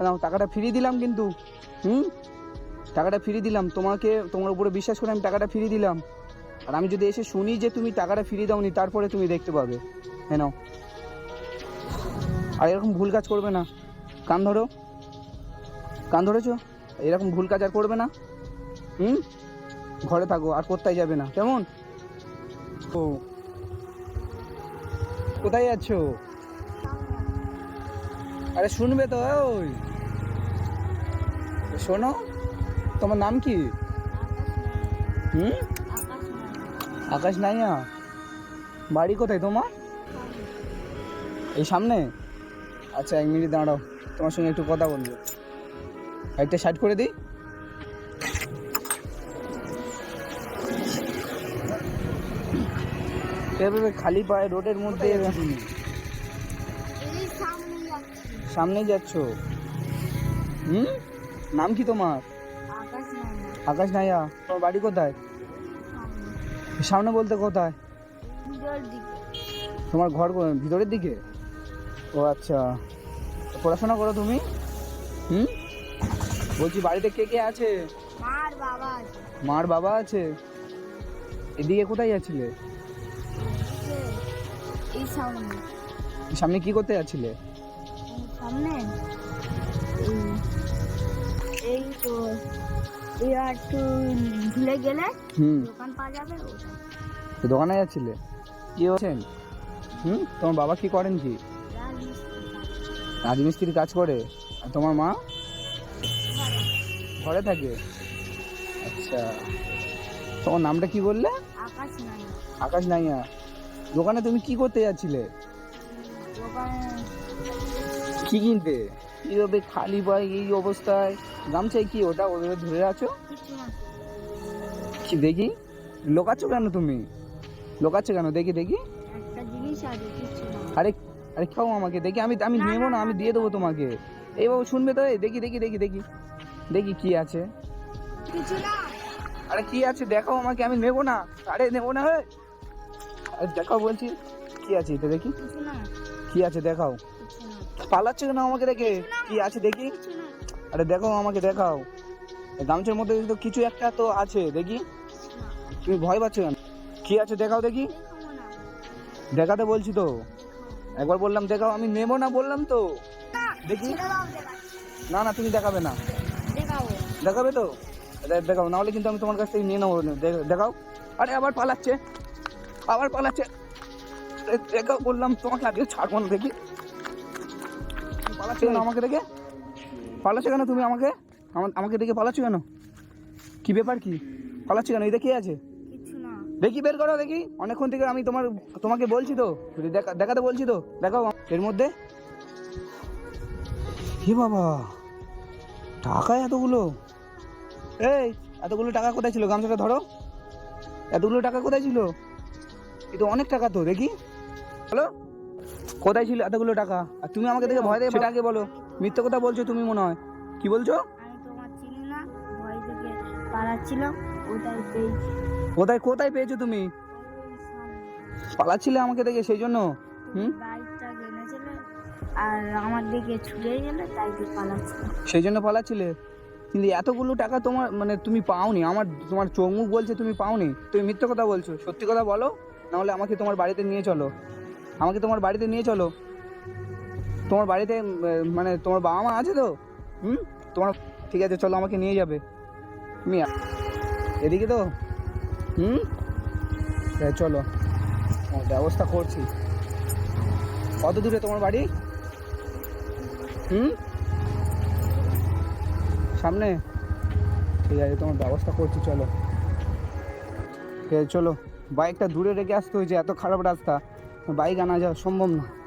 টাকাটা ফিরিয়ে দিলাম কিন্তু। হুম? টাকাটা ফিরিয়ে দিলাম। তোমাকে, তোমার উপরে বিশ্বাস করে আমি টাকাটা ফিরিয়ে দিলাম। আর আমি যদি এসে শুনি যে তুমি টাকাটা ফিরিয়ে দাওনি, তারপরে তুমি দেখতে পাবে। হ্যাঁ নাও। আর এরকম ভুল কাজ করবে না। কান ধরো। কান ধরেছো? এরকম ভুল কাজ আর করবে না। হুম? ঘরে থাকো, আর কোথায় যাবে না। কেমন? ও। কোথায় যাচ্ছ? আরে শুনবে তো, ওই। শোনো তোমার নাম কি? হুম? আকাশ নাইয়া। বাড়ি কোথায় তোমার? এই সামনে? আচ্ছা এক মিনিট দাঁড়াও তোমার সঙ্গে একটু কথা বলব। একটা সাইড করে দিই। এভাবে খালি পায়ে রোডের মধ্যে সামনে যাচ্ছ? হুম? নাম কি তোমার? আকাশ নাইয়া তোমার বাড়ি কোথায়? সামনে। বলতে কোথায়? তোমার ঘর ভিতরের দিকে? ও আচ্ছা। পড়াশোনা করো তুমি? হুম? বলছি বাড়িতে কে কে আছে? মার বাবা আছে। মার বাবা আছে? এদিকে কোথায় যাচ্ছিলে? এই সামনে। সামনে কি করতে যাচ্ছিলে? সামনে এই- এই একটু ভুলে গেলে দোকান পাওয়া যাবে তো দোকানে যাচ্ছিলে? কি হচ্ছেন হুম? তোমার বাবা কি করেন কি? রাজমিস্ত্রি কাজ। করে। আর তোমার মা? ঘরে থাকে? আচ্ছা। তোমার নামটা কি বললে? আকাশ নাই আকাশ নাইয়া। দোকানে তুমি কি করতে যাচ্ছিলে? কি কিনতে? এইভাবে খালি পায়ে এই অবস্থায়। গামছায় কি ওটা ওভাবে ধরে আছো? কি দেখি? লোকাচ্ছ কেন তুমি? লোকাচ্ছ কেন? দেখি দেখি। আরে আরে খাও আমাকে দেখি। আমি আমি নেব না, আমি দিয়ে দেবো তোমাকে। এই বাবু শুনবে তো? দেখি দেখি দেখি দেখি। দেখি কি আছে। আরে কি আছে? দেখাও আমাকে আমি নেব না। আরে নেব না হে। দেখাও বলছি। কি আছে এটা দেখি? কি আছে দেখাও। না পালাচ্ছ কেন আমাকে দেখে? কি আছে দেখি? আরে দেখাও আমাকে দেখাও। গামছার মধ্যে তো কিছু একটা তো আছে দেখি। তুমি ভয় পাচ্ছ কেন? কি আছে দেখাও দেখি। দেখাতে বলছি তো। একবার বললাম দেখাও আমি নেব না বললাম তো। দেখি। না না তুমি দেখাবে না। দেখাবো দেখাবে তো? দেখাও নাহলে কিন্তু আমি তোমার কাছ থেকে নিয়ে নেব দেখাও। আরে আবার পালাচ্ছে। আবার পালাচ্ছে। দেখাও বললাম তোমাকে আগে ছাড়বো না দেখি। পালাচ্ছে কেন আমাকে দেখে পালাচ্ছে কেন তুমি আমাকে? আমা- আমাকে দেখে পালাচ্ছ কেন? কি ব্যাপার কি? পালাচ্ছে কেন? এই দেখে আছে? দেখি বের করো দেখি। অনেকক্ষণ থেকে আমি তোমার তোমাকে বলছি তো। দেখা- দেখাতে বলছি তো। দেখাও এর মধ্যে। হে বাবা টাকা এতগুলো? এই এতগুলো টাকা কোথায় ছিল? গামছাটা ধরো। এতগুলো টাকা কোথায় ছিল? এ তো অনেক টাকা তো দেখি। হ্যালো? কোথায় ছিল এতগুলো টাকা? আর তুমি আমাকে দেখে ভয় দেবে সেটা আগে বলো। মিথ্যে কথা বলছো তুমি মনে হয়। কি বলছো? আমি তোমার চিনি না ভয় থেকে পালাচ্ছিলাম। ওটাই পেয়েছি। কোথায় কোথায় পেয়েছ তুমি? পালাচ্ছিলে আমাকে দেখে সেই জন্য? হুম? বাইকটা কিনেছিলে আর আমার দিকে ছুটে গেলে তাই তো পালাচ্ছিলাম সেই জন্য পালাচ্ছিলে? কিন্তু এতগুলো টাকা তোমার মানে তুমি পাওনি। আমার তোমার চোখ মুখ বলছে তুমি পাওনি। তুমি মিথ্যে কথা বলছো। সত্যি কথা বলো নাহলে আমাকে তোমার বাড়িতে নিয়ে চলো। আমাকে তোমার বাড়িতে নিয়ে চলো। তোমার বাড়িতে মানে তোমার বাবা মা আছে তো? হুম? তোমার, ঠিক আছে, চলো আমাকে নিয়ে যাবে। তুমি এদিকে তো? হুম? চলো। ব্যবস্থা করছি। কত দূরে তোমার বাড়ি? হুম? সামনে? ঠিক আছে, তোমার ব্যবস্থা করছি, চলো। ঠিক আছে, চলো। বাইকটা দূরে রেখে আসতে হয়েছে, এত খারাপ রাস্তা। বাইক আনা যাওয়া সম্ভব না।